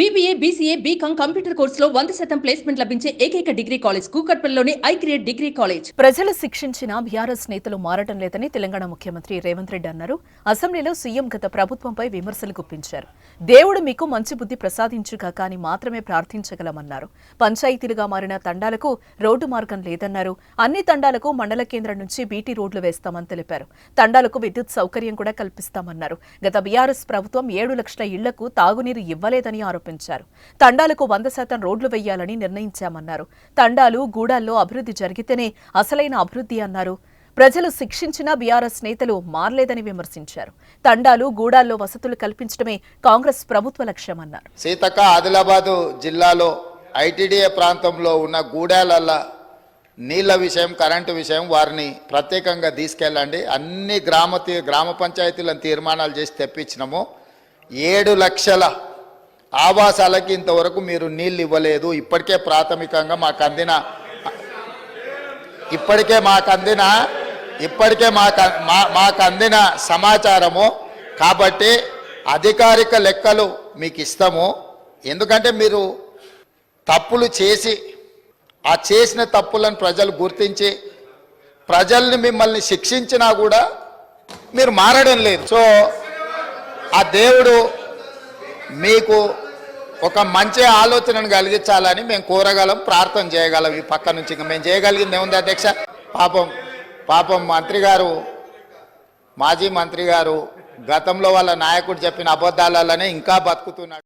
BBA BCA BCom computer కోర్సులో వంద శాతం ప్లేస్మెంట్ లభించే ఏకైక డిగ్రీ కాలేజ్ కూకట్పల్లిలోని ఐ క్రియేట్ డిగ్రీ కాలేజ్ ప్రజలు శిక్షించిన బీఆర్ఎస్ నేతలు మారటం లేదని తెలంగాణ ముఖ్యమంత్రి రేవంత్ రెడ్డి అన్నారు. అసెంబ్లీలో సీఎం గత ప్రభుత్వంపై విమర్శలు గుప్పించారు. దేవుడు మీకు మంచి బుద్ధి ప్రసాదించుగా కానీ మాత్రమే ప్రార్థించగలమన్నారు. పంచాయతీలుగా మారిన తండాలకు రోడ్డు మార్గం లేదన్నారు. అన్ని తండాలకు మండల కేంద్రం నుంచి బీటీ రోడ్లు వేస్తామని తెలిపారు. తండాలకు విద్యుత్ సౌకర్యం కూడా కల్పిస్తామన్నారు. గత బీఆర్ఎస్ ప్రభుత్వం ఏడు లక్షల ఇళ్ళకు తాగునీరు ఇవ్వలేదని ఆరోపించారు. తండాలకు వంద శాతం రోడ్లు వేయాలని నిర్ణయించామన్నారు. తండాలు గూడాల్లో అభివృద్ధి జరిగితేనే అసలైన అభివృద్ధి అన్నారు. ప్రజలు శిక్షించిన బీఆర్ఎస్ నేతలు మారలేదని విమర్శించారు. తండాలు గూడాల్లో వసతులు కల్పించడమే కాంగ్రెస్ ప్రభుత్వ లక్ష్యమన్నారు. సీతక్క ఆదిలాబాదు జిల్లాలో ఐటీడీఏ ప్రాంతంలో ఉన్న గూడాలల్ల నీళ్ళ విషయం కరెంటు విషయం వారిని ప్రత్యేకంగా తీసుకెళ్ళండి. అన్ని గ్రామ గ్రామ పంచాయతీలను తీర్మానాలు చేసి తెప్పించినాము. ఏడు లక్షల ఆవాసాలకి ఇంతవరకు మీరు నీళ్ళు ఇవ్వలేదు. ఇప్పటికే ప్రాథమికంగా మాకు అందిన ఇప్పటికే మాకు అందిన ఇప్పటికే మాకు మాకు అందిన సమాచారము. కాబట్టి అధికారిక లెక్కలు మీకు ఇస్తాము. ఎందుకంటే మీరు తప్పులు చేసి ఆ చేసిన తప్పులను ప్రజలు గుర్తించి ప్రజల్ని మిమ్మల్ని శిక్షించినా కూడా మీరు మారడం లేదు. సో ఆ దేవుడు మీకు ఒక మంచి ఆలోచనను కలిగించాలని మేము కోరగలం ప్రార్థన చేయగలం ఈ పక్క నుంచి. ఇంకా మేము చేయగలిగింది ఏముంది అధ్యక్ష? పాపం పాపం మంత్రి గారు మాజీ మంత్రి గారు గతంలో వాళ్ళ నాయకుడు చెప్పిన అబద్ధాలనే ఇంకా బతుకుతున్నాడు.